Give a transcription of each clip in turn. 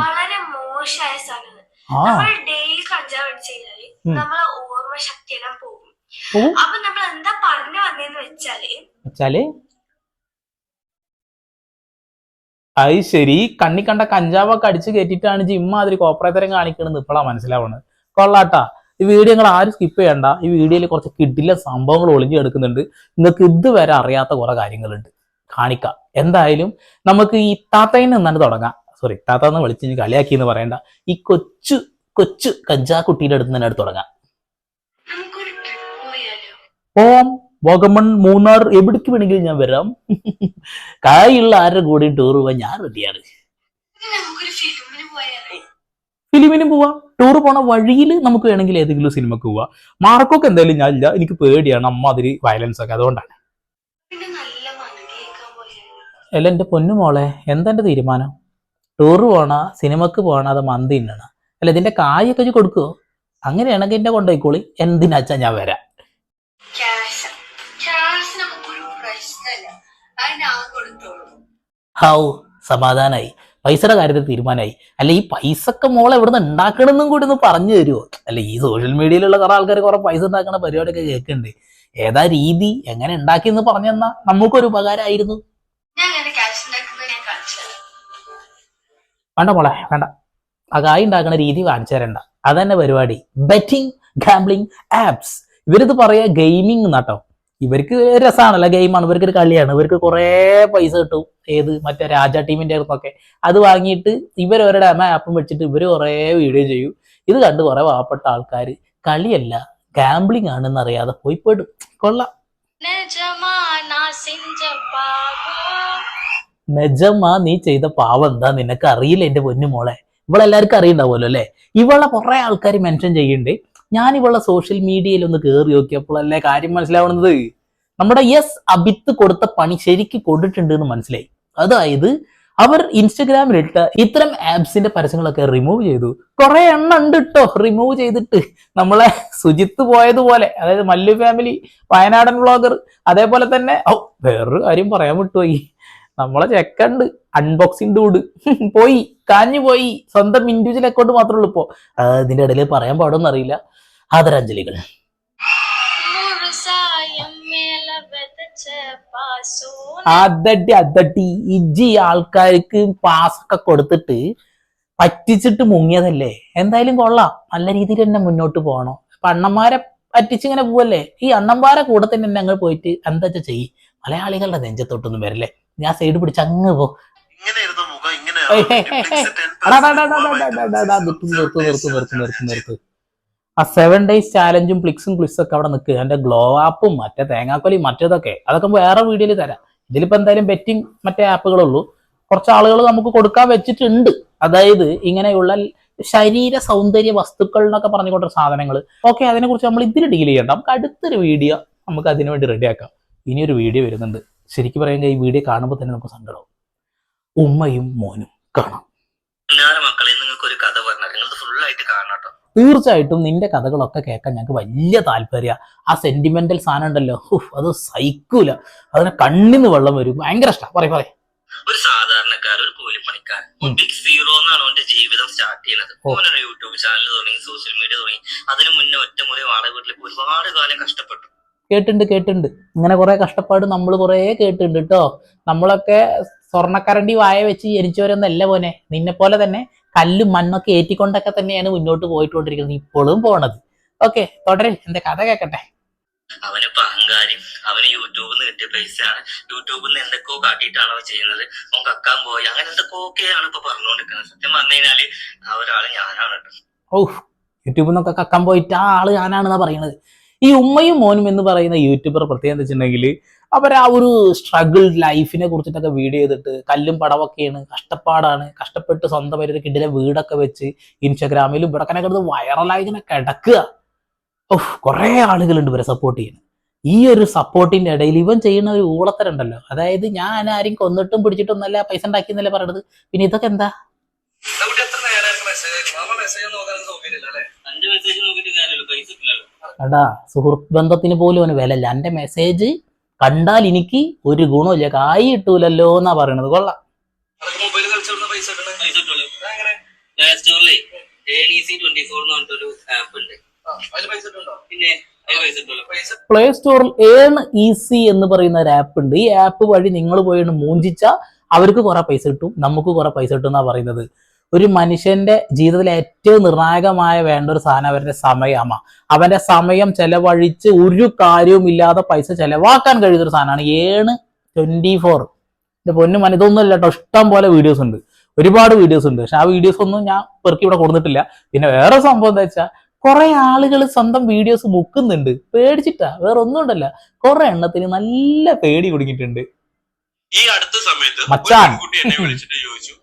വളരെ മോശമായ സാധനമാണ് നമ്മൾ ഡെയിലി കഞ്ചാവ് അടിച്ചു കഴിഞ്ഞാൽ. നമ്മളെ ഓർമ്മ ശക്തിയെല്ലാം പോകും? അപ്പൊ നമ്മൾ എന്താ പറഞ്ഞു വന്നേന്ന് വെച്ചാൽ വെച്ചാൽ അത് ശരി. കണ്ണി കണ്ട കഞ്ചാവൊക്കെ അടിച്ചു കയറ്റിട്ടാണ് ജിമ്മാതിരി കോപ്രേത്തരം കാണിക്കണെന്ന് ഇപ്പോഴാ മനസ്സിലാവണത്. കൊള്ളാട്ടാ. ഈ വീഡിയോ നിങ്ങൾ ആരും സ്കിപ്പ് ചെയ്യണ്ട. ഈ വീഡിയോയിൽ കുറച്ച് കിഡില സംഭവങ്ങൾ ഒളിഞ്ഞെടുക്കുന്നുണ്ട് നിങ്ങൾക്ക് ഇതുവരെ അറിയാത്ത കുറെ കാര്യങ്ങളുണ്ട്. കാണിക്കാം. എന്തായാലും നമുക്ക് ഈ താത്തയിൽ നിന്നാണ് തുടങ്ങാം. സോറി താത്ത എന്ന് വിളിച്ച് ഇനി കളിയാക്കി എന്ന് പറയണ്ട. ഈ കൊച്ചു കൊച്ചു കഞ്ചാ കുട്ടിയുടെ അടുത്ത് തന്നെ അടുത്ത് തുടങ്ങാം. ഓം വാഗമൺ മൂന്നാർ എവിടേക്ക് വേണമെങ്കിലും ഞാൻ വരാം. കായുള്ള ആരുടെ കൂടെയും ടൂർ പോവാൻ ഞാൻ റെഡിയാണ് ഫിലിമിനും പോവാം. ടൂർ പോണ വഴിയിൽ നമുക്ക് വേണമെങ്കിൽ ഏതെങ്കിലും സിനിമക്ക് പോവാ. മാർക്കൊക്കെ എന്തായാലും ഞാൻ ഇല്ല. എനിക്ക് പേടിയാണ്. അമ്മ അതിരി വയലൻസ് ഒക്കെ അതുകൊണ്ടാണ്. അല്ല എന്റെ പൊന്നു മോളെ എന്താ എന്റെ തീരുമാനം? ടൂർ പോണ സിനിമക്ക് പോണ അത് മന്തി തിന്നണ അല്ല ഇതിന്റെ കായൊക്കെ കൊടുക്കുവോ അങ്ങനെയാണെങ്കിൽ എന്നെ കൊണ്ടുപോയിക്കോളി എന്തിനാച്ചാ ഞാൻ വരാം? ഹൗ സമാധാനായി. പൈസയുടെ കാര്യത്തിൽ തീരുമാനമായി അല്ല ഈ പൈസക്ക് മോളെ എവിടുന്ന് ഉണ്ടാക്കണമെന്നും കൂടി ഒന്ന് പറഞ്ഞു തരുമോ അല്ല ഈ സോഷ്യൽ മീഡിയയിലുള്ള കുറെ ആൾക്കാർ കുറെ പൈസ ഉണ്ടാക്കുന്ന പരിപാടിയൊക്കെ കേൾക്കുന്നുണ്ട് ഏതാ രീതി? എങ്ങനെ ഉണ്ടാക്കി എന്ന് പറഞ്ഞു തന്നാ നമുക്കൊരു ഉപകാരമായിരുന്നു. വേണ്ട മോളെ വേണ്ട. ആ കായ് ഉണ്ടാക്കുന്ന രീതി കാണിച്ചു തരണ്ട. അതന്നെ പരിപാടി. ബെറ്റിംഗ് ഗാംബ്ലിംഗ് ആപ്സ് ഇവരിത് പറയാ ഗെയിമിംഗ് എന്നാട്ടോ ഇവർക്ക് രസമാണല്ലോ ഗെയിമാണ് ഇവർക്ക് ഒരു കളിയാണ്. ഇവർക്ക് കുറേ പൈസ കിട്ടും. ഏത് മറ്റേ രാജ ടീമിന്റെ അടുത്തൊക്കെ അത് വാങ്ങിയിട്ട് ഇവർ അവരുടെ അമ്മ ആപ്പും വെച്ചിട്ട് ഇവർ കുറേ വീഡിയോ ചെയ്യും. ഇത് കണ്ട് കുറേ പാവപ്പെട്ട ആൾക്കാർ കളിയല്ല ഗാംബ്ലിംഗ് ആണെന്ന് അറിയാതെ പോയി പെടും. കൊള്ളാം. നിജമാ നീ ചെയ്ത പാവം എന്താ? നിനക്ക് അറിയില്ല എന്റെ പൊന്നു മോളെ? ഇവളെല്ലാവർക്കും അറിയണ്ടാവുമല്ലോ അല്ലേ? ഇവളെ കുറെ ആൾക്കാർ മെൻഷൻ ചെയ്യുന്നുണ്ട്. ഞാൻ ഇവളെ സോഷ്യൽ മീഡിയയിൽ ഒന്ന് കയറി നോക്കിയപ്പോഴല്ലേ കാര്യം മനസ്സിലാവുന്നത്? നമ്മുടെ യെസ് അബിത്ത് കൊടുത്ത പണി ശരിക്ക് കൊടുത്തിട്ടുണ്ട് എന്ന് മനസ്സിലായി. അതായത് അവർ ഇൻസ്റ്റഗ്രാമിലിട്ട ഇത്തരം ആപ്സിന്റെ പരസ്യങ്ങളൊക്കെ റിമൂവ് ചെയ്തു. കുറെ എണ്ണം ഉണ്ട് കേട്ടോ റിമൂവ് ചെയ്തിട്ട്. നമ്മളെ സുജിത്ത് പോയതുപോലെ അതായത് മല്ലു ഫാമിലി വയനാടൻ വ്ളോഗർ അതേപോലെ തന്നെ വേറൊരു കാര്യം പറയാൻ വിട്ടുപോയി. നമ്മളെ ചെക്കണ്ട്. അൺബോക്സിംഗ് ഡൂഡ് പോയി. കാഞ്ഞു പോയി. സ്വന്തം ഇൻഡിവിജ്വൽ അക്കൗണ്ട് മാത്രമേ ഉള്ളൂ ഇപ്പോ. ഇതിന്റെ ഇടയിൽ പറയാൻ പാടൊന്നും അറിയില്ല ആദരാഞ്ജലികൾ. അതട്ടി അതട്ടി ഇജ്ജി ആൾക്കാർക്ക് പാസ് ഒക്കെ കൊടുത്തിട്ട് പറ്റിച്ചിട്ട് മുങ്ങിയതല്ലേ? എന്തായാലും കൊള്ളാം. നല്ല രീതിയിൽ തന്നെ മുന്നോട്ട് പോകണം. അണ്ണന്മാരെ പറ്റിച്ചിങ്ങനെ പോവല്ലേ? ഈ അണ്ണന്മാരെ കൂടെ തന്നെ ഞങ്ങൾ പോയിട്ട് എന്താ വെച്ചാൽ ചെയ്യും? മലയാളികളുടെ നെഞ്ചത്തോട്ടൊന്നും വരില്ലേ? ഞാൻ സൈഡ് പിടിച്ച് അങ്ങ് പോ. നിർത്ത്, നിർത്ത്, നിർത്ത്, നിർത്ത്, നിർത്ത്, നിർത്ത്. ആ സെവൻ ഡേയ്സ് ചാലഞ്ചും പ്ലിക്സും പ്ലിക്സും ഒക്കെ അവിടെ നിൽക്കുക എന്റെ ഗ്ലോ ആപ്പും മറ്റേ തേങ്ങാക്കൊലി മറ്റേതൊക്കെ. അതൊക്കെ വേറെ വീഡിയോയിൽ തരാം. ഇതിലിപ്പോ എന്തായാലും ബെറ്റിംഗ് മറ്റേ ആപ്പുകളുള്ളൂ കുറച്ച് ആളുകൾ നമുക്ക് കൊടുക്കാൻ വെച്ചിട്ടുണ്ട്. അതായത് ഇങ്ങനെയുള്ള ശരീര സൗന്ദര്യ വസ്തുക്കൾ എന്നൊക്കെ പറഞ്ഞുകൊണ്ട സാധനങ്ങൾ ഓക്കെ അതിനെ കുറിച്ച് നമ്മൾ ഇതിൽ ഡീൽ ചെയ്യണ്ട. നമുക്ക് അടുത്തൊരു വീഡിയോ നമുക്ക് അതിനു വേണ്ടി റെഡിയാക്കാം ഇനിയൊരു വീഡിയോ വരുന്നുണ്ട്. ശരിക്കും പറയുമ്പോൾ ഈ വീഡിയോ കാണുമ്പോൾ തന്നെ നമുക്ക് സങ്കടവും. ഉമ്മയും മോനും കാണാം. ഒരു കഥ തീർച്ചയായിട്ടും നിന്റെ കഥകളൊക്കെ കേൾക്കാൻ ഞങ്ങൾക്ക് വലിയ താല്പര്യ. ആ സെന്റിമെന്റൽ സാധനം ഉണ്ടല്ലോ അത് സഹിക്കൂല. അതിനെ കണ്ണിന്ന് വെള്ളം വരും. ഭയങ്കര ഇഷ്ടം. പറയ പറയ. ഒരു സാധാരണക്കാരൻ ഒരു കൂലിപ്പണിക്കാരൻ. ബിഗ് സീറോ എന്നാണ് അവന്റെ ജീവിതം സ്റ്റാർട്ട് ചെയ്യുന്നത്. ഓനൊരു യൂട്യൂബ് ചാനൽ തുടങ്ങി സോഷ്യൽ മീഡിയ തുടങ്ങി. അതിനു മുന്നേ ഒറ്റമുറി വാടക വീട്ടിലേക്ക് ഒരുപാട് കാലം കഷ്ടപ്പെട്ടു. കേട്ടുണ്ട് കേട്ടുണ്ട്. ഇങ്ങനെ കുറെ കഷ്ടപ്പാട് നമ്മൾ കുറെ കേട്ടിട്ടുണ്ട് കേട്ടോ നമ്മളൊക്കെ സ്വർണക്കരണ്ടി വായ വെച്ച് ജനിച്ചവരൊന്നല്ല പോനെ നിന്നെ പോലെ തന്നെ കല്ലും മണ്ണൊക്കെ ഏറ്റിക്കൊണ്ടൊക്കെ തന്നെയാണ് മുന്നോട്ട് പോയിട്ടുകൊണ്ടിരിക്കുന്നത് ഇപ്പോഴും പോണത്. ഓക്കെ തുടരെ എന്റെ കഥ കേക്കട്ടെ. അവനിപ്പോ അഹങ്കാരി. അവന് യൂട്യൂബിൽ നിന്ന് കിട്ടിയ പൈസയാണ്. യൂട്യൂബിൽ നിന്ന് എന്തൊക്കെയോ കാട്ടിയിട്ടാണ് ചെയ്യുന്നത്. അവൻ കക്കാൻ പോയി. അങ്ങനെ എന്തൊക്കെയൊക്കെയാണ് ഇപ്പൊ പറഞ്ഞുകൊണ്ടിരിക്കുന്നത്. സത്യം പറഞ്ഞു കഴിഞ്ഞാൽ ആ ഒരാൾ ഞാനാണ് കേട്ടോ ഓ യൂട്യൂബിൽ നിന്നൊക്കെ കക്കാൻ പോയിട്ട് ആ ആൾ ഞാനാണെന്നാ പറയുന്നത് ഈ ഉമ്മയും മോനും എന്ന് പറയുന്ന യൂട്യൂബർ പ്രത്യേകം എന്താ വെച്ചിട്ടുണ്ടെങ്കിൽ അവർ ആ ഒരു സ്ട്രഗിൾ ലൈഫിനെ കുറിച്ചിട്ടൊക്കെ വീഡിയോ ചെയ്തിട്ട് കല്ലും പടവൊക്കെയാണ് കഷ്ടപ്പാടാണ് കഷ്ടപ്പെട്ട് സ്വന്തം ഒരു കിടിലെ വീടൊക്കെ വെച്ച് ഇൻസ്റ്റാഗ്രാമിലും ഇവിടെ കിടന്ന് വൈറലായി ഇങ്ങനെ കിടക്കുക. ഓഹ് കുറേ ആളുകളുണ്ട് ഇവരെ സപ്പോർട്ട് ചെയ്യുന്നത് ഈ ഒരു സപ്പോർട്ടിന്റെ ഇടയിൽ ഇവൻ ചെയ്യുന്ന ഒരു ഊളത്തരുണ്ടല്ലോ അതായത് ഞാൻ ആരെയും കൊന്നിട്ടും പിടിച്ചിട്ടൊന്നല്ല പൈസ ഉണ്ടാക്കിയെന്നല്ലേ പറയണത്. പിന്നെ ഇതൊക്കെ എന്താ? മെസ്സേജ് മെസ്സേജ് അഞ്ച് ഇല്ലല്ലോ എടാ സുഹൃത്ത് ബന്ധത്തിന് പോലും അവന് വിലയില്ല. എന്റെ മെസ്സേജ് കണ്ടാൽ എനിക്ക് ഒരു ഗുണമില്ല കായ് കിട്ടൂലല്ലോ എന്നാ പറയണത്. കൊള്ളാം. പ്ലേ സ്റ്റോറിൽ ഏൺ ഈസി എന്ന് പറയുന്ന ഒരു ആപ്പ് ഉണ്ട്. ഈ ആപ്പ് വഴി നിങ്ങൾ പോയി മൂഞ്ചിച്ച അവർക്ക് കുറെ പൈസ കിട്ടും. നമുക്ക് കുറെ പൈസ കിട്ടും എന്നാ പറയുന്നത്. ഒരു മനുഷ്യന്റെ ജീവിതത്തിൽ ഏറ്റവും നിർണായകമായ വേണ്ട ഒരു സാധനം അവരുടെ സമയമാണ് അവന്റെ സമയം ചെലവഴിച്ച് ഒരു കാര്യവും ഇല്ലാതെ പൈസ ചെലവാക്കാൻ കഴിയുന്ന ഒരു സാധനമാണ്. ഏണ് ട്വന്റി ഫോർ എന്റെ പൊന്നു മന ഇതൊന്നും അല്ല കേട്ടോ ഇഷ്ടം പോലെ വീഡിയോസ് ഉണ്ട്. ഒരുപാട് വീഡിയോസ് ഉണ്ട്. പക്ഷെ ആ വീഡിയോസ് ഒന്നും ഞാൻ പെറുക്കി ഇവിടെ കൊടുത്തിട്ടില്ല പിന്നെ വേറെ സംഭവം എന്താ വെച്ചാൽ കുറെ ആളുകൾ സ്വന്തം വീഡിയോസ് മുക്കുന്നുണ്ട്. പേടിച്ചിട്ടാ. വേറെ ഒന്നും ഉണ്ടല്ല. കുറെ എണ്ണത്തിന് നല്ല പേടി കുടുങ്ങിയിട്ടുണ്ട്. ഈ അടുത്ത സമയത്ത് മച്ചാൻ. കുട്ടി എന്നെ വിളിച്ചിട്ട് ചോദിച്ചു.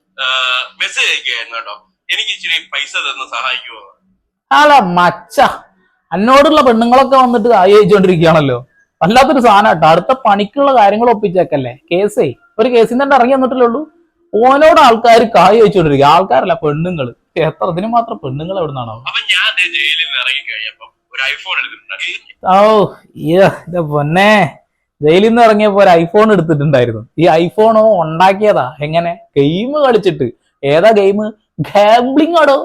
മെസ്സേജ് അയക്കുകയായിരുന്നു കേട്ടോ. എനിക്ക് ഇച്ചിരി പൈസ തന്ന് സഹായിക്കുമോ അല്ല മച്ച. എന്നോടുള്ള പെണ്ണുങ്ങളൊക്കെ വന്നിട്ട് അയച്ചുകൊണ്ടിരിക്കുകയാണല്ലോ. വല്ലാത്തൊരു സാധനം കേട്ടോ അടുത്ത പണിക്കുള്ള കാര്യങ്ങൾ ഒപ്പിച്ചേക്കല്ലേ? കേസേ ഒരു കേസിന്റെ തന്നെ ഇറങ്ങി വന്നിട്ടില്ലേ ഉള്ളൂ. ഓനോട് ആൾക്കാർ കായ് വെച്ചോണ്ടിരിക്കും ആൾക്കാരല്ല പെണ്ണുങ്ങൾ എത്ര ഇതിന് മാത്രം പെണ്ണുങ്ങൾ എവിടെ നിന്നാണോ ഓ പൊന്നെ. ജയിലിൽ നിന്ന് ഇറങ്ങിയപ്പോ ഒരു ഐഫോൺ എടുത്തിട്ടുണ്ടായിരുന്നു. ഈ ഐഫോണോ ഉണ്ടാക്കിയതാ? എങ്ങനെ? ഗെയിം കളിച്ചിട്ട്. ഏതാ ഗെയിം ഗാംബ്ലിംഗ് ആടോ.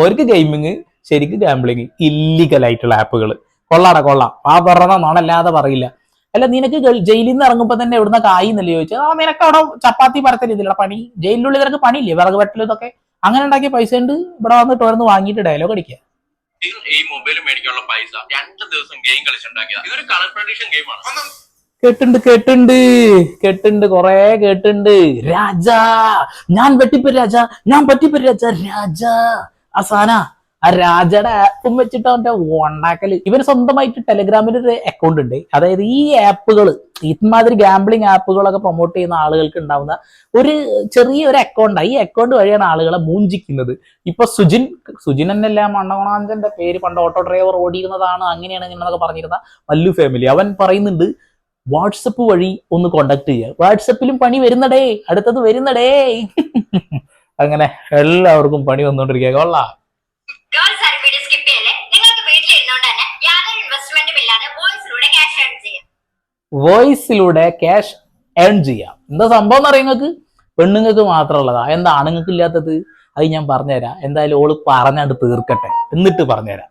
അവർക്ക് ഗെയിമിങ് ശരിക്കും ഗാംബ്ലിങ് ഇല്ലീഗൽ ആയിട്ടുള്ള ആപ്പുകൾ കൊള്ളാടാ കൊള്ളാം. ആ പറഞ്ഞ നോണല്ലാതെ പറയില്ല. അല്ല നിനക്ക് ജയിലിൽ നിന്ന് ഇറങ്ങുമ്പോ തന്നെ എവിടുന്ന കായി എന്നല്ലേ ചോദിച്ചത് ആ നിനക്ക് അവിടെ ചപ്പാത്തി പരത്തൽ പണി. ജയിലിനുള്ളിൽ നിനക്ക് പണിയില്ലേ? വിറക് വെട്ടലും ഇതൊക്കെ. അങ്ങനെ ഉണ്ടാക്കിയ പൈസ ഉണ്ട് ഇവിടെ വന്നിട്ട് ഓരോന്ന് വാങ്ങിയിട്ട് ഡയലോഗ് അടിക്കുക. ഈ മൊബൈൽ മേടിക്കാനുള്ള പൈസ. രണ്ട് ദിവസം ഗെയിം കളിച്ചുണ്ടാക്കിയത്. ഇതൊരു കളർ പ്രഡിഷൻ ഗെയിമാണ് കേട്ടുണ്ട് കേട്ടുണ്ട്. കേട്ടുണ്ട് കൊറേ കേട്ടുണ്ട്. രാജാ ഞാൻ വെട്ടിപ്പോ രാജാ ഞാൻ പറ്റിപ്പോ രാജാ രാജാ. ആ സാന ആ രാജയുടെ ആപ്പും വെച്ചിട്ട് അവന്റെ ഉണ്ടാക്കൽ ഇവന് സ്വന്തമായിട്ട് ടെലിഗ്രാമിൽ ഒരു അക്കൗണ്ട് ഉണ്ട്. അതായത് ഈ ആപ്പുകൾ ഇമാതിരി ഗാംബ്ലിംഗ് ആപ്പുകളൊക്കെ പ്രൊമോട്ട് ചെയ്യുന്ന ആളുകൾക്ക് ഉണ്ടാവുന്ന ഒരു ചെറിയ ഒരു അക്കൗണ്ട് ഈ അക്കൗണ്ട് വഴിയാണ് ആളുകളെ മൂഞ്ചിക്കുന്നത്. ഇപ്പൊ സുജിൻ സുജിൻ എന്നല്ല മണ്ണകോണാഞ്ചന്റെ പേര് പണ്ട് ഓട്ടോ ഡ്രൈവർ ഓടിയിരുന്നതാണ് അങ്ങനെയാണ് ഇങ്ങനെന്നൊക്കെ പറഞ്ഞിരുന്ന മല്ലു ഫാമിലി അവൻ പറയുന്നുണ്ട് വാട്സപ്പ് വഴി ഒന്ന് കോണ്ടാക്ട് ചെയ്യുക വാട്സപ്പിലും പണി വരുന്നടേ അടുത്തത് വരുന്നടേ. അങ്ങനെ എല്ലാവർക്കും പണി വന്നുകൊണ്ടിരിക്കുക കൊള്ളാം. ഗേൾസ് ആരും വീഡിയോ സ്കിപ്പ് ചെയ്യല്ലേ? നിങ്ങൾക്ക് വീട്ടിൽ ഇരുന്നോണ്ട് തന്നെ യാതൊരു ഇൻവെസ്റ്റ്മെന്റും ഇല്ലാതെ വോയിസിലൂടെ ക്യാഷ് ഏൺ ചെയ്യാം. വോയിസിലൂടെ ക്യാഷ് ഏൺ ചെയ്യാം. എന്താ സംഭവം എന്ന് നിങ്ങൾക്ക്? പെണ്ണുങ്ങൾക്ക് മാത്രമുള്ളതാ എന്താ ആണുങ്ങൾക്ക് ഇല്ലാത്തത്? അത് ഞാൻ പറഞ്ഞുതരാം. എന്തായാലും ഓൾ പറഞ്ഞാണ്ട് തീർക്കട്ടെ. എന്നിട്ട് പറഞ്ഞുതരാം.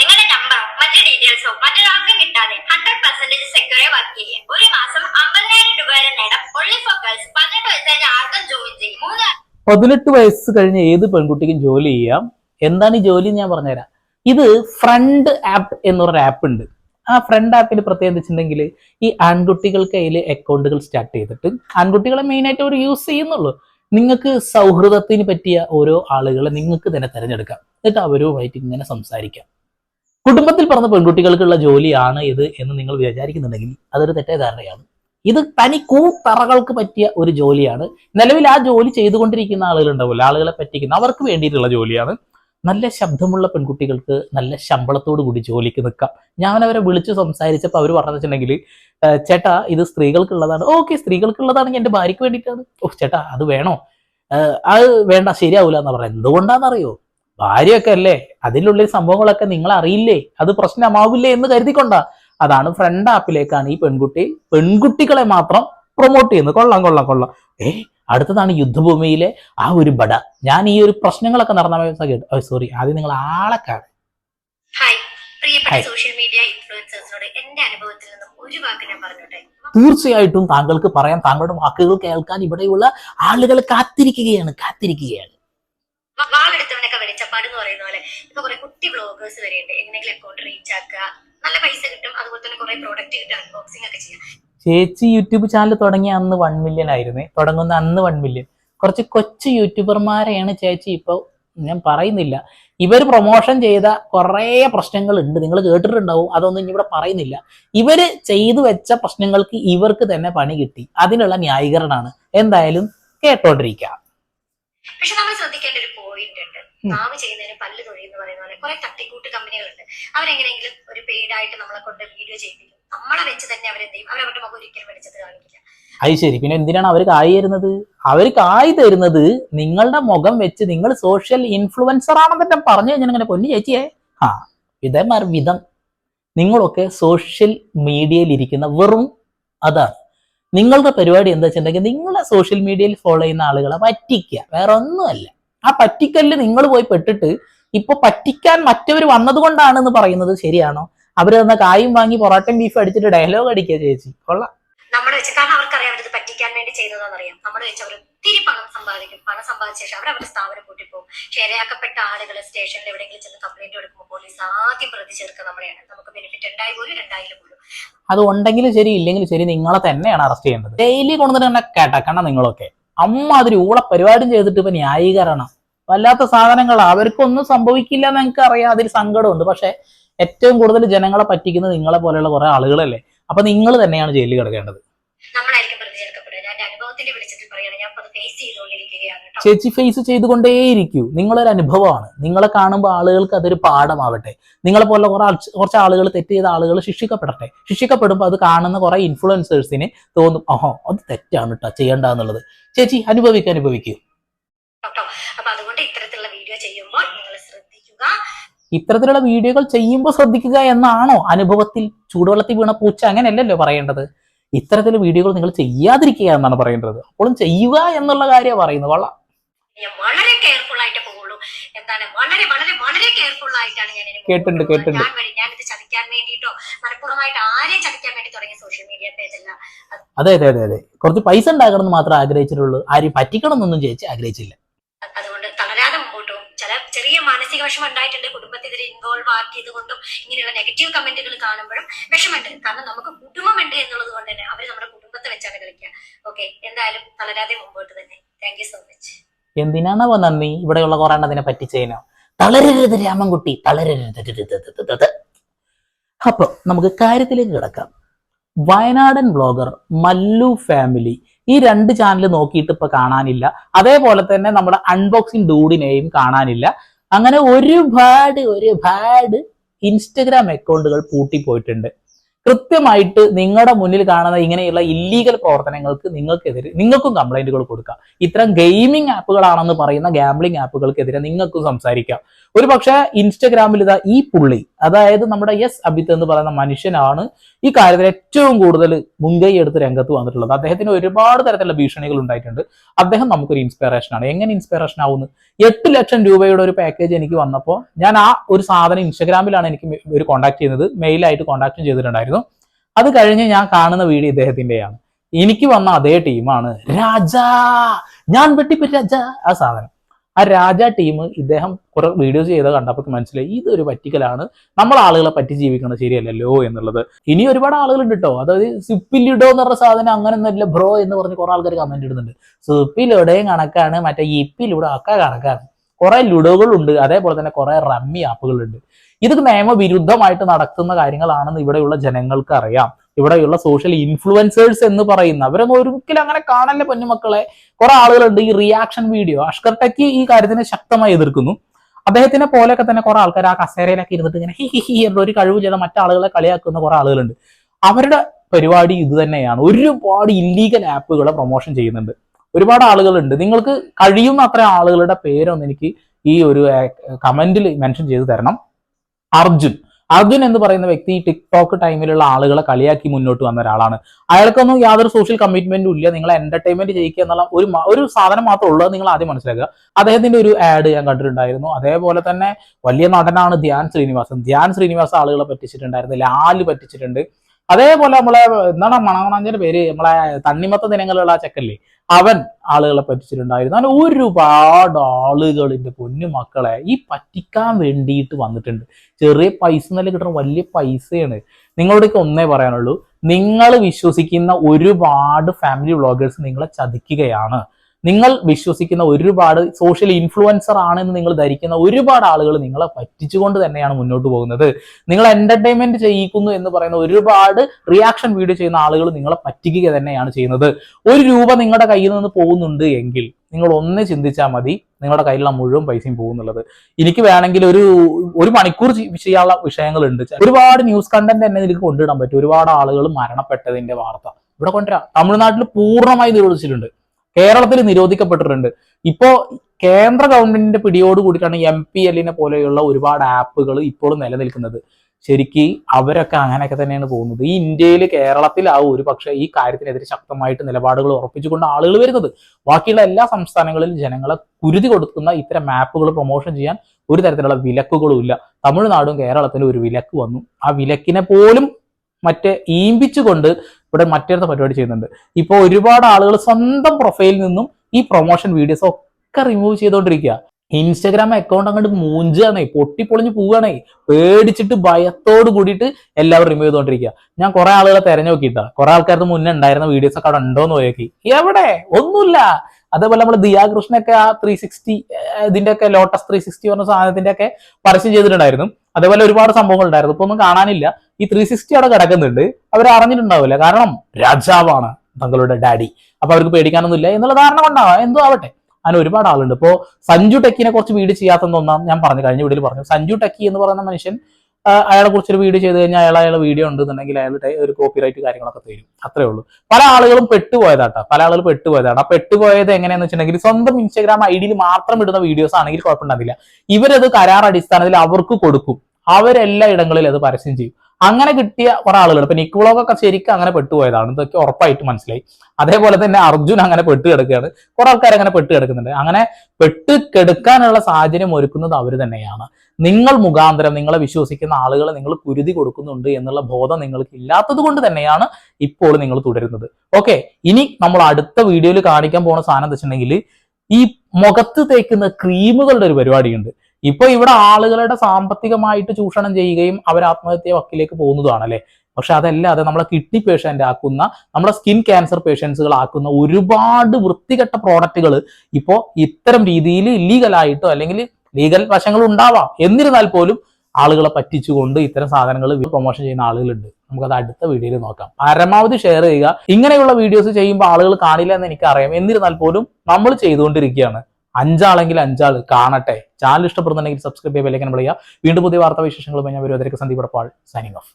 നിങ്ങളുടെ നമ്പറോ മറ്റു ഡീറ്റെയിൽസോ മറ്റൊരാൾക്കും കിട്ടാതെ ഹൺഡ്രഡ് പെർസെന്റേജ് സെക്യൂർ വർക്ക് ചെയ്യുക ഒരു മാസം അമ്പതിനായിരം രൂപ വരെ നേടാം. ഒൺലി ഫോർ ഗേൾസ് പതിനെട്ട് വയസ്സായിട്ട് ആർക്കും ജോയിൻ ചെയ്യും. മൂന്ന് പതിനെട്ട് വയസ്സ് കഴിഞ്ഞ ഏത് പെൺകുട്ടിക്കും ജോലി ചെയ്യാം? എന്താണ് ഈ ജോലി ഞാൻ പറഞ്ഞുതരാം. ഇത് ഫ്രണ്ട് ആപ്പ് എന്നൊരു ആപ്പ് ഉണ്ട്. ആ ഫ്രണ്ട് ആപ്പിൽ പ്രത്യേകത വെച്ചിട്ടുണ്ടെങ്കിൽ ഈ ആൺകുട്ടികൾക്ക് അതിൽ അക്കൗണ്ടുകൾ സ്റ്റാർട്ട് ചെയ്തിട്ട് ആൺകുട്ടികളെ മെയിനായിട്ട് അവർ യൂസ് ചെയ്യുന്നുള്ളൂ. നിങ്ങൾക്ക് സൗഹൃദത്തിന് പറ്റിയ ഓരോ ആളുകളെ നിങ്ങൾക്ക് തന്നെ തിരഞ്ഞെടുക്കാം. എന്നിട്ട് അവരുമായിട്ട് ഇങ്ങനെ സംസാരിക്കാം. കുടുംബത്തിൽ പറഞ്ഞ പെൺകുട്ടികൾക്കുള്ള ജോലിയാണ് ഇത് എന്ന് നിങ്ങൾ വിചാരിക്കുന്നുണ്ടെങ്കിൽ അതൊരു തെറ്റായ ധാരണയാണ്. ഇത് തനി കൂത്തറകൾക്ക് പറ്റിയ ഒരു ജോലിയാണ്. നിലവിൽ ആ ജോലി ചെയ്തുകൊണ്ടിരിക്കുന്ന ആളുകൾ ഉണ്ടാവില്ല ആളുകളെ പറ്റിക്കുന്ന അവർക്ക് വേണ്ടിയിട്ടുള്ള ജോലിയാണ്. നല്ല ശബ്ദമുള്ള പെൺകുട്ടികൾക്ക് നല്ല ശമ്പളത്തോടു കൂടി ജോലിക്ക് നിൽക്കാം. ഞാൻ അവരെ വിളിച്ച് സംസാരിച്ചപ്പോൾ അവർ പറഞ്ഞിട്ടുണ്ടെങ്കിൽ ചേട്ടാ ഇത് സ്ത്രീകൾക്കുള്ളതാണ്. ഓക്കെ സ്ത്രീകൾക്കുള്ളതാണെങ്കിൽ എന്റെ ഭാര്യയ്ക്ക് വേണ്ടിയിട്ടാണ്. ഓ ചേട്ടാ അത് വേണോ? അത് വേണ്ട ശരിയാവൂല എന്ന് പറയാം എന്തുകൊണ്ടാണെന്നറിയോ ഭാര്യയൊക്കെ അല്ലേ? അതിലുള്ള സംഭവങ്ങളൊക്കെ നിങ്ങൾ അറിയില്ലേ? അത് പ്രശ്നമാവില്ലേ എന്ന് കരുതിക്കൊണ്ടാ. അതാണ് ഫ്രണ്ട് ആപ്പിലേക്കാണ് ഈ പെൺകുട്ടി. പെൺകുട്ടികളെ മാത്രം പ്രൊമോട്ട് ചെയ്യുന്നത് കൊള്ളാം കൊള്ളാം കൊള്ളാം. ഏ അടുത്തതാണ് യുദ്ധഭൂമിയിലെ ആ ഒരു ബട. ഞാൻ ഈ ഒരു പ്രശ്നങ്ങളൊക്കെ നടന്ന കേട്ടു. സോറി ആദ്യം നിങ്ങൾ ആളെ കാണും സോഷ്യൽ മീഡിയ ഇൻഫ്ലുവൻസേഴ്സിനോട് എന്റെ അനുഭവത്തിൽ നിന്നും ഒരു വാക്ക് ഞാൻ പറഞ്ഞോട്ടെ? തീർച്ചയായിട്ടും താങ്കൾക്ക് പറയാം. താങ്കളുടെ വാക്കുകൾ കേൾക്കാൻ ഇവിടെയുള്ള ആളുകൾ കാത്തിരിക്കുകയാണ് കാത്തിരിക്കുകയാണ്. വ- വാളെടുത്തവനൊക്കെ വെളിച്ചപ്പാട് എന്ന് പറയുന്ന പോലെ ഇപ്പൊ കുറെ കുട്ടി ബ്ലോഗേഴ്സ് വരെയുണ്ട്. എങ്ങനെയെങ്കിലും അക്കൗണ്ട് റീച്ച് ആക്കുക. നല്ല പൈസ കിട്ടും. അതുപോലെ തന്നെ കുറെ പ്രോഡക്റ്റ് കിട്ടും. അൺബോക്സിംഗ് ഒക്കെ ചെയ്യാം. ചേച്ചി യൂട്യൂബ് ചാനൽ തുടങ്ങിയ അന്ന് വൺ മില്യൺ ആയിരുന്നു. തുടങ്ങുന്ന അന്ന് വൺ മില്യൺ കുറച്ച് കൊച്ചു യൂട്യൂബർമാരെയാണ് ചേച്ചി ഇപ്പോൾ ഞാൻ പറയുന്നില്ല. ഇവർ പ്രൊമോഷൻ ചെയ്ത കുറേ പ്രശ്നങ്ങളുണ്ട്. നിങ്ങൾ കേട്ടിട്ടുണ്ടാവും. അതൊന്നും ഇനി ഇവിടെ പറയുന്നില്ല. ഇവർ ചെയ്തു വെച്ച പ്രശ്നങ്ങൾക്ക് ഇവർക്ക് തന്നെ പണി കിട്ടി. അതിനുള്ള ന്യായീകരണമാണ്. എന്തായാലും കേട്ടോണ്ടിരിക്കുക പക്ഷെ നമ്മൾ ശ്രദ്ധിക്കേണ്ട ഒരു പോയിന്റ് ഉണ്ട്. നാവ് ചെയ്യുന്നതിന് പല്ല് തൊഴിൽ എന്ന് പറയുന്ന പോലെ കുറെ തട്ടിക്കൂട്ട് കമ്പനികളുണ്ട്. അവരെങ്ങനെയെങ്കിലും ഒരു പെയ്ഡ് ആയിട്ട് നമ്മളെ കൊണ്ട് വീഡിയോ ചെയ്യിപ്പിക്കും. നമ്മളെ വെച്ച് തന്നെ അവരെന്ത് ചെയ്യും അവരവരുടെ മുഖം ഒരിക്കലും വെളിച്ചത് കാണിക്കില്ല. അത് ശരി. പിന്നെ എന്തിനാണ് അവർ ആയി തരുന്നത്? അവർ ആയി തരുന്നത് നിങ്ങളുടെ മുഖം വെച്ച് നിങ്ങൾ സോഷ്യൽ ഇൻഫ്ലുവൻസർ ആണെന്നെ പറഞ്ഞു കഴിഞ്ഞാൽ ഇങ്ങനെ പൊന്നു ചേച്ചിയെ. ആ വിധമാർ വിധം നിങ്ങളൊക്കെ സോഷ്യൽ മീഡിയയിൽ ഇരിക്കുന്ന വെറും അതാണ്. നിങ്ങളുടെ പരിപാടി എന്താ വെച്ചിട്ടുണ്ടെങ്കിൽ നിങ്ങളെ സോഷ്യൽ മീഡിയയിൽ ഫോളോ ചെയ്യുന്ന ആളുകളെ പറ്റിക്കുക. വേറെ ഒന്നുമല്ല. ആ പറ്റിക്കല്ല് നിങ്ങൾ പോയി പെട്ടിട്ട് ഇപ്പൊ പറ്റിക്കാൻ മറ്റവർ വന്നതുകൊണ്ടാണെന്ന് പറയുന്നത് ശരിയാണോ? അവർ തന്ന കായും വാങ്ങി പൊറോട്ടയും ബീഫ് അടിച്ചിട്ട് ഡയലോഗ് അടിക്കുക ചേച്ചി. കൊള്ളാം. നമ്മൾ വെച്ച് കാരണം അവർക്കറിയാം അവരത് പറ്റിക്കാൻ വേണ്ടി ചെയ്തതാണെന്നറിയാം നമ്മൾ വെച്ച് അവർ ഒത്തിരി പണം സമ്പാദിക്കും. പണം സമ്പാദിച്ച ശേഷം അവർ അവരുടെ സ്ഥാപനം പൂട്ടിപ്പോകും ശരിയാക്കപ്പെട്ട ആളുകൾ സ്റ്റേഷനിൽ എവിടെയെങ്കിലും ചെന്ന് കംപ്ലൈന്റ് കൊടുക്കുമ്പോൾ പോലീസ് ആദ്യം പ്രതി ചേർക്കുക നമ്മളെയാണ്. നമുക്ക് ബെനിഫിറ്റ് ഉണ്ടായി പോലും രണ്ടായാലും പോലും. അത് ഉണ്ടെങ്കിലും ശരി ഇല്ലെങ്കിലും ശരി നിങ്ങളെ തന്നെയാണ് അറസ്റ്റ് ചെയ്യുന്നത് ഡെയിലി കൊണ്ടുവന്നിട്ട് കേട്ടക്കണം നിങ്ങളൊക്കെ. അമ്മ അതിൽ ഊള പരിപാടിയും ചെയ്തിട്ട് ഇപ്പൊ ന്യായീകരണം. വല്ലാത്ത സാധനങ്ങൾ അവർക്കൊന്നും സംഭവിക്കില്ല എന്ന് നിങ്ങൾക്ക് അറിയാം അതിൽ സങ്കടമുണ്ട്. പക്ഷെ ഏറ്റവും കൂടുതൽ ജനങ്ങളെ പറ്റിക്കുന്നത് നിങ്ങളെ പോലെയുള്ള കുറെ ആളുകളല്ലേ? അപ്പൊ നിങ്ങൾ തന്നെയാണ് ജയിലിൽ കിടക്കേണ്ടത്. ചേച്ചി ഫേസ് ചെയ്തുകൊണ്ടേയിരിക്കൂ. നിങ്ങളൊരു അനുഭവമാണ്. നിങ്ങളെ കാണുമ്പോൾ ആളുകൾക്ക് അതൊരു പാഠമാവട്ടെ. നിങ്ങളെ പോലെ കുറെ കുറച്ച് ആളുകൾ തെറ്റ് ചെയ്ത ആളുകൾ ശിക്ഷിക്കപ്പെടട്ടെ. ശിക്ഷിക്കപ്പെടുമ്പോൾ അത് കാണുന്ന കുറെ ഇൻഫ്ലുവൻസേഴ്സിന് തോന്നും ഓഹോ അത് തെറ്റാണ് കേട്ടോ ചെയ്യേണ്ടതെന്നുള്ളത് ചേച്ചി അനുഭവിക്കുക അനുഭവിക്കൂ കേട്ടോ അപ്പൊ അതുകൊണ്ട് ഇത്തരത്തിലുള്ള വീഡിയോ ചെയ്യുമ്പോൾ നിങ്ങൾ ശ്രദ്ധിക്കുക ഇത്തരത്തിലുള്ള വീഡിയോകൾ ചെയ്യുമ്പോൾ ശ്രദ്ധിക്കുക എന്നാണോ അനുഭവത്തിൽ ചൂടുവെള്ളത്തിൽ വീണ പൂച്ച അങ്ങനെയല്ലല്ലോ പറയേണ്ടത്? ഇത്തരത്തിലുള്ള വീഡിയോകൾ നിങ്ങൾ ചെയ്യാതിരിക്കുക എന്നാണ് പറയേണ്ടത്. അപ്പോഴും ചെയ്യുക എന്നുള്ള കാര്യം പറയുന്നത്. ഞാൻ വളരെ കെയർഫുൾ ആയിട്ട് പോകുള്ളൂ എന്താണ്? വളരെ വളരെ വളരെ കെയർഫുൾ ആയിട്ടാണ് ഞാൻ കേട്ടിട്ടുണ്ട്. കേട്ടിട്ടുണ്ട്. ഞാനിത് ചതിക്കാൻ വേണ്ടിയിട്ടോ മനഃപൂർവമായിട്ട് ആരെയും ചതിക്കാൻ വേണ്ടി തുടങ്ങിയ സോഷ്യൽ മീഡിയ പേജ് അല്ല. അതെ അതെ അതെ അതെ. കുറച്ച് പൈസ ഉണ്ടാക്കണം എന്ന് മാത്രം ആഗ്രഹിച്ചിട്ടുള്ളൂ. ആരും പറ്റിക്കണം എന്നൊന്നും ചേച്ചി ആഗ്രഹിച്ചില്ല അത് അതുകൊണ്ട് തളരാതെ മുമ്പോട്ട് പോകും ചില ചെറിയ മാനസിക വിഷമം ഉണ്ടായിട്ടുണ്ട് കുടുംബത്തിൽ ഇതിൽ ഇൻവോൾവ് ആക്കിയത് കൊണ്ടും ഇങ്ങനെയുള്ള നെഗറ്റീവ് കമന്റുകൾ കാണുമ്പോഴും വിഷമമുണ്ട്. കാരണം നമുക്ക് കുടുംബമുണ്ട് എന്നുള്ളത് കൊണ്ട് തന്നെ അവർ നമ്മുടെ കുടുംബത്തെ വെച്ചാണ് കളിക്കുക ഓക്കെ എന്തായാലും തളരാതെ മുമ്പോട്ട് തന്നെ. താങ്ക് സോ മച്ച് എന്തിനാണോ നന്ദി? ഇവിടെയുള്ള കുറെ പറ്റി ചെയ്യണോ തളരരുത് രാമൻകുട്ടി. തളരരുത് അപ്പൊ നമുക്ക് കാര്യത്തിലേക്ക് കിടക്കാം. വയനാടൻ ബ്ലോഗർ മല്ലു ഫാമിലി. ഈ രണ്ട് ചാനൽ നോക്കിയിട്ട് ഇപ്പൊ കാണാനില്ല. അതേപോലെ തന്നെ നമ്മുടെ അൺബോക്സിംഗ് ഡൂഡിനെയും കാണാനില്ല. അങ്ങനെ ഒരുപാട് ഒരുപാട് ഇൻസ്റ്റഗ്രാം അക്കൗണ്ടുകൾ പൂട്ടിപ്പോയിട്ടുണ്ട്. കൃത്യമായിട്ട് നിങ്ങളുടെ മുന്നിൽ കാണുന്ന ഇങ്ങനെയുള്ള ഇല്ലീഗൽ പ്രവർത്തനങ്ങൾക്ക് നിങ്ങൾക്കെതിരെ നിങ്ങൾക്കും കംപ്ലൈന്റുകൾ കൊടുക്കാം. ഇത്തരം ഗെയിമിംഗ് ആപ്പുകളാണെന്ന് പറയുന്ന ഗാംബ്ലിംഗ് ആപ്പുകൾക്കെതിരെ നിങ്ങൾക്കും സംസാരിക്കാം. ഒരു പക്ഷേ ഇൻസ്റ്റഗ്രാമിൽ ഇതാ ഈ പുള്ളി അതായത് നമ്മുടെ എസ് അബിത്ത് എന്ന് പറയുന്ന മനുഷ്യനാണ് ഈ കാര്യത്തിൽ ഏറ്റവും കൂടുതൽ മുൻകൈ എടുത്ത് രംഗത്ത് വന്നിട്ടുള്ളത്. അദ്ദേഹത്തിന് ഒരുപാട് തരത്തിലുള്ള ഭീഷണികൾ ഉണ്ടായിട്ടുണ്ട്. അദ്ദേഹം നമുക്കൊരു ഇൻസ്പിറേഷൻ ആണ്. എങ്ങനെ ഇൻസ്പിറേഷൻ ആവുന്നു? എട്ട് ലക്ഷം രൂപയുടെ ഒരു പാക്കേജ് എനിക്ക് വന്നപ്പോൾ ഞാൻ ആ ഒരു സാധനം ഇൻസ്റ്റഗ്രാമിലാണ് എനിക്ക് ഒരു കോൺടാക്ട് ചെയ്യുന്നത്. മെയിലായിട്ട് കോണ്ടാക്ട് ചെയ്തിട്ടുണ്ടായിരുന്നു. അത് കഴിഞ്ഞ് ഞാൻ കാണുന്ന വീഡിയോ ഇദ്ദേഹത്തിന്റെയാണ്. എനിക്ക് വന്ന അതേ ടീമാണ് രാജാ! ഞാൻ വെട്ടിപ്പ് രാജാ! ആ സാധനം. ആ രാജ ടീം ഇദ്ദേഹം കുറെ വീഡിയോസ് ചെയ്ത് കണ്ടപ്പോൾ മനസ്സിലായി ഇതൊരു പറ്റിക്കലാണ്. നമ്മൾ ആളുകളെ പറ്റി ജീവിക്കണം ശരിയല്ലല്ലോ എന്നുള്ളത്. ഇനി ഒരുപാട് ആളുകളുണ്ട് കേട്ടോ അതായത് സിപ്പിലിഡോ എന്ന് പറഞ്ഞ സാധനം അങ്ങനെ ഒന്നുമില്ല ബ്രോ എന്ന് പറഞ്ഞ് കുറെ ആൾക്കാർ കമന്റ് ഇടുന്നുണ്ട്. സിപ്പിലിടേയും കണക്കാണ് മറ്റേ ഇപ്പിലൂടെ ഒക്കെ കണക്കാണ്. കുറെ ലുഡോകളുണ്ട് അതേപോലെ തന്നെ കുറെ റമ്മി ആപ്പുകളുണ്ട് ഇത് നിയമവിരുദ്ധമായിട്ട് നടക്കുന്ന കാര്യങ്ങളാണെന്ന് ഇവിടെയുള്ള ജനങ്ങൾക്ക് അറിയാം. ഇവിടെയുള്ള സോഷ്യൽ ഇൻഫ്ലുവൻസേഴ്സ് എന്ന് പറയുന്ന അവരൊന്നും ഒരിക്കലും അങ്ങനെ കാണല്ലേ പൊന്നുമക്കളെ. കുറെ ആളുകളുണ്ട് ഈ റിയാക്ഷൻ വീഡിയോ അഷ്കർ ടെക്കി ഈ കാര്യത്തിനെ ശക്തമായി എതിർക്കുന്നു. അദ്ദേഹത്തിനെ പോലെയൊക്കെ തന്നെ കുറെ ആൾക്കാർ ആ കസേരയിലൊക്കെ ഇരുന്നിട്ട് ഇങ്ങനെ ഹി ഹി എന്ന ഒരു കഴിവ് ചെയ്ത മറ്റാളുകളെ കളിയാക്കുന്ന കുറെ ആളുകളുണ്ട്. അവരുടെ പരിപാടി ഇത് തന്നെയാണ്. ഒരുപാട് ഇല്ലീഗൽ ആപ്പുകളെ പ്രൊമോഷൻ ചെയ്യുന്നുണ്ട്. ഒരുപാട് ആളുകളുണ്ട്. നിങ്ങൾക്ക് കഴിയുന്ന അത്ര ആളുകളുടെ പേരൊന്ന് എനിക്ക് ഈ ഒരു കമന്റിൽ മെൻഷൻ ചെയ്ത് തരണം. അർജുൻ. അർജുൻ എന്ന് പറയുന്ന വ്യക്തി ഈ ടിക്ടോക്ക് ടൈമിലുള്ള ആളുകളെ കളിയാക്കി മുന്നോട്ട് വന്ന ഒരാളാണ്. അയാൾക്കൊന്നും യാതൊരു സോഷ്യൽ കമ്മിറ്റ്മെന്റും ഇല്ല. നിങ്ങളെ എന്റർടൈൻമെന്റ് ചെയ്യിക്കുക എന്നുള്ള ഒരു ഒരു സാധനം മാത്രമേ ഉള്ളത് നിങ്ങൾ ആദ്യം മനസ്സിലാക്കുക. അദ്ദേഹത്തിന്റെ ഒരു ആഡ് ഞാൻ കണ്ടിട്ടുണ്ടായിരുന്നു. അതേപോലെ തന്നെ വലിയ നടനാണ് ധ്യാൻ ശ്രീനിവാസൻ. ധ്യാൻ ശ്രീനിവാസ ആളുകളെ പറ്റിച്ചിട്ടുണ്ടായിരുന്നു ലാൽ പറ്റിച്ചിട്ടുണ്ട്. അതേപോലെ നമ്മളെ എന്താണ് മണമണാഞ്ചന്റെ പേര്? നമ്മളെ തണ്ണിമത്ത ദിനങ്ങളുള്ള ആ ചെക്കല്ലേ? അവൻ ആളുകളെ പറ്റിച്ചിട്ടുണ്ടായിരുന്നു. അങ്ങനെ ഒരുപാട് ആളുകളിന്റെ പൊന്നു മക്കളെ ഈ പറ്റിക്കാൻ വേണ്ടിയിട്ട് വന്നിട്ടുണ്ട്. ചെറിയ പൈസ നല്ല കിട്ടുന്ന വലിയ പൈസയാണ്. നിങ്ങളോടൊക്കെ ഒന്നേ പറയാനുള്ളൂ. നിങ്ങൾ വിശ്വസിക്കുന്ന ഒരുപാട് ഫാമിലി വ്ളോഗേഴ്സ് നിങ്ങളെ ചതിക്കുകയാണ്. നിങ്ങൾ വിശ്വസിക്കുന്ന ഒരുപാട് സോഷ്യൽ ഇൻഫ്ലുവൻസർ ആണെന്ന് നിങ്ങൾ ധരിക്കുന്ന ഒരുപാട് ആളുകൾ നിങ്ങളെ പറ്റിച്ചുകൊണ്ട് തന്നെയാണ് മുന്നോട്ട് പോകുന്നത്. നിങ്ങൾ എന്റർടൈൻമെന്റ് ചെയ്യിക്കുന്നു എന്ന് പറയുന്ന ഒരുപാട് റിയാക്ഷൻ വീഡിയോ ചെയ്യുന്ന ആളുകൾ നിങ്ങളെ പറ്റിക്കുക തന്നെയാണ് ചെയ്യുന്നത്. ഒരു രൂപ നിങ്ങളുടെ കയ്യിൽ നിന്ന് പോകുന്നുണ്ട് എങ്കിൽ നിങ്ങൾ ഒന്ന് ചിന്തിച്ചാൽ മതി നിങ്ങളുടെ കയ്യിലുള്ള മുഴുവൻ പൈസയും പോകുന്നുള്ളത്. എനിക്ക് വേണമെങ്കിൽ ഒരു ഒരു മണിക്കൂർ ചെയ്യാനുള്ള വിഷയങ്ങളുണ്ട്. ഒരുപാട് ന്യൂസ് കണ്ടന്റ് തന്നെ ഇതിലേക്ക് കൊണ്ടിടാൻ പറ്റും. ഒരുപാട് ആളുകൾ മരണപ്പെട്ടതിന്റെ വാർത്ത. ഇവിടെ കൊണ്ടുവരാം. തമിഴ്നാട്ടിൽ പൂർണമായി നിരോധിച്ചിട്ടുണ്ട്. കേരളത്തിൽ നിരോധിക്കപ്പെട്ടിട്ടുണ്ട്. ഇപ്പോ കേന്ദ്ര ഗവൺമെന്റിന്റെ പിടിയോട് കൂടിയിട്ടാണ് എം പി എല്ലിനെ പോലെയുള്ള ഒരുപാട് ആപ്പുകൾ ഇപ്പോഴും നിലനിൽക്കുന്നത്. ശരിക്ക് അവരൊക്കെ അങ്ങനെയൊക്കെ തന്നെയാണ് പോകുന്നത്. ഈ ഇന്ത്യയിൽ കേരളത്തിലാവും ഒരു പക്ഷേ ഈ കാര്യത്തിനെതിരെ ശക്തമായിട്ട് നിലപാടുകൾ ഉറപ്പിച്ചുകൊണ്ട് ആളുകൾ വരുന്നത്. ബാക്കിയുള്ള എല്ലാ സംസ്ഥാനങ്ങളിലും ജനങ്ങളെ കുരുതി കൊടുക്കുന്ന ഇത്തരം മാപ്പുകൾ പ്രൊമോഷൻ ചെയ്യാൻ ഒരു തരത്തിലുള്ള വിലക്കുകളും ഇല്ല. തമിഴ്നാടും കേരളത്തിലും ഒരു വിലക്ക് വന്നു. ആ വിലക്കിനെ പോലും മറ്റേ ഈമ്പിച്ചുകൊണ്ട് ഇവിടെ മറ്റേടത്ത പരിപാടി ചെയ്യുന്നുണ്ട്. ഇപ്പോൾ ഒരുപാട് ആളുകൾ സ്വന്തം പ്രൊഫൈലിൽ നിന്നും ഈ പ്രൊമോഷൻ വീഡിയോസ് ഒക്കെ റിമൂവ് ചെയ്തുകൊണ്ടിരിക്കുക ഇൻസ്റ്റാഗ്രാം അക്കൗണ്ട് അങ്ങോട്ട് മൂഞ്ചാണേ പൊട്ടിപ്പൊളിഞ്ഞ് പോവുകയാണേ. പേടിച്ചിട്ട് ഭയത്തോട് കൂടിയിട്ട് എല്ലാവരും റിമൂവ് ചെയ്തുകൊണ്ടിരിക്കുക ഞാൻ കുറെ ആളുകളെ തെരഞ്ഞു നോക്കിയിട്ടാ കുറെ ആൾക്കാർക്ക് മുന്നേ ഉണ്ടായിരുന്ന വീഡിയോസ് ഒക്കെ അവിടെ ഉണ്ടോന്ന് നോക്കി. എവിടെ? ഒന്നുമില്ല. അതേപോലെ നമ്മൾ ദിയാകൃഷ്ണൊക്കെ ആ ത്രീ സിക്സ്റ്റി ഇതിന്റെ ഒക്കെ ലോട്ടസ് ത്രീ സിക്സ്റ്റി പറഞ്ഞ സാധനത്തിന്റെ ഒക്കെ പരസ്യം ചെയ്തിട്ടുണ്ടായിരുന്നു. അതേപോലെ ഒരുപാട് സംഭവങ്ങൾ ഉണ്ടായിരുന്നു ഇപ്പൊ ഒന്നും കാണാനില്ല. ഈ ത്രീ സിക്സ്റ്റി അവിടെ കിടക്കുന്നുണ്ട്. അവർ അറിഞ്ഞിട്ടുണ്ടാവില്ല. കാരണം രാജാവാണ് തങ്ങളുടെ ഡാഡി. അപ്പൊ അവർക്ക് പേടിക്കാനൊന്നുമില്ല എന്നുള്ള ധാരണ കൊണ്ടാവാം. എന്തോ ആവട്ടെ. അങ്ങനെ ഒരുപാട് ആളുണ്ട്. ഇപ്പോ സഞ്ജു ടെക്കിനെ കുറിച്ച് വീഡിയോ ചെയ്യാത്തതൊന്നാം ഞാൻ പറഞ്ഞു. കഴിഞ്ഞ വീഡിയോയിൽ പറഞ്ഞു. സഞ്ജു ടെക്കി എന്ന് പറയുന്ന മനുഷ്യൻ അയാളെ കുറിച്ചൊരു വീഡിയോ ചെയ്ത് കഴിഞ്ഞാൽ അയാൾ അയാളെ വീഡിയോ ഉണ്ടെന്നുണ്ടെങ്കിൽ അയാൾ ഒരു കോപ്പിറൈറ്റ് കാര്യങ്ങളൊക്കെ തരും. അത്രേ ഉള്ളൂ. പല ആളുകളും പെട്ടുപോയതാട്ടോ. പല ആളുകൾ പെട്ടുപോയതാണ്. ആ പെട്ടുപോയത് എങ്ങനെയാന്ന് വെച്ചിട്ടുണ്ടെങ്കിൽ സ്വന്തം ഇൻസ്റ്റാഗ്രാം ഐ ഡിയിൽ മാത്രം ഇടുന്ന വീഡിയോസ് ആണെങ്കിൽ കുഴപ്പമുണ്ടാവില്ല. ഇവരത് കരാർ അടിസ്ഥാനത്തിൽ അവർക്ക് കൊടുക്കും. അവരെല്ലാ ഇടങ്ങളിലും അത് പരസ്യം ചെയ്യും. അങ്ങനെ കിട്ടിയ കുറെ ആളുകൾ ഇപ്പൊ നിക്കുളോക്ക് ഒക്കെ ശരിക്കും അങ്ങനെ പെട്ടുപോയതാണ്. ഇതൊക്കെ ഉറപ്പായിട്ട് മനസ്സിലായി. അതേപോലെ തന്നെ അർജുൻ അങ്ങനെ പെട്ട് കിടക്കുകയാണ്. കുറെ ആൾക്കാർ അങ്ങനെ പെട്ട് കിടക്കുന്നുണ്ട്. അങ്ങനെ പെട്ട് കെടുക്കാനുള്ള സാഹചര്യം ഒരുക്കുന്നത് അവർ തന്നെയാണ്. നിങ്ങൾ മുഖാന്തരം നിങ്ങളെ വിശ്വസിക്കുന്ന ആളുകളെ നിങ്ങൾ കുരുതി കൊടുക്കുന്നുണ്ട് എന്നുള്ള ബോധം നിങ്ങൾക്ക് ഇല്ലാത്തത് കൊണ്ട് തന്നെയാണ് ഇപ്പോൾ നിങ്ങൾ തുടരുന്നത്. ഓക്കെ ഇനി നമ്മൾ അടുത്ത വീഡിയോയിൽ കാണിക്കാൻ പോകുന്ന സാധനം എന്താ വെച്ചിട്ടുണ്ടെങ്കിൽ ഈ മുഖത്ത് തേക്കുന്ന ക്രീമുകളുടെ ഒരു പരിപാടിയുണ്ട്. ഇപ്പൊ ഇവിടെ ആളുകളുടെ സാമ്പത്തികമായിട്ട് ചൂഷണം ചെയ്യുകയും അവർ ആത്മഹത്യ വക്കിലേക്ക് പോകുന്നതാണ് അല്ലെ പക്ഷെ അതല്ലാതെ നമ്മളെ കിഡ്നി പേഷ്യന്റ് ആക്കുന്ന നമ്മളെ സ്കിൻ ക്യാൻസർ പേഷ്യൻസുകൾ ആക്കുന്ന ഒരുപാട് വൃത്തികെട്ട പ്രോഡക്റ്റുകൾ ഇപ്പോൾ ഇത്തരം രീതിയിൽ ഇല്ലീഗലായിട്ടോ അല്ലെങ്കിൽ ലീഗൽ വശങ്ങൾ ഉണ്ടാവാം. എന്നിരുന്നാൽ പോലും ആളുകളെ പറ്റിച്ചുകൊണ്ട് ഇത്തരം സാധനങ്ങൾ പ്രൊമോഷൻ ചെയ്യുന്ന ആളുകളുണ്ട്. നമുക്കത് അടുത്ത വീഡിയോയിൽ നോക്കാം. പരമാവധി ഷെയർ ചെയ്യുക. ഇങ്ങനെയുള്ള വീഡിയോസ് ചെയ്യുമ്പോൾ ആളുകൾ കാണില്ല എന്ന് എനിക്കറിയാം. എന്നിരുന്നാൽ പോലും നമ്മൾ ചെയ്തുകൊണ്ടിരിക്കുകയാണ്. അഞ്ചാളെങ്കിൽ അഞ്ചാൾ കാണട്ടെ. ചാനൽ ഇഷ്ടപ്പെടുന്നുണ്ടെങ്കിൽ സബ്സ്ക്രൈബ് ചെയ്യുക വിളിക്കാൻ വിളിക്കുക വീണ്ടും പുതിയ വാർത്താ വിശേഷങ്ങളുമായി ഞാൻ വരുവതിലേക്ക് സന്ദീപ് പാൾ സൈനിങ് ഓഫ്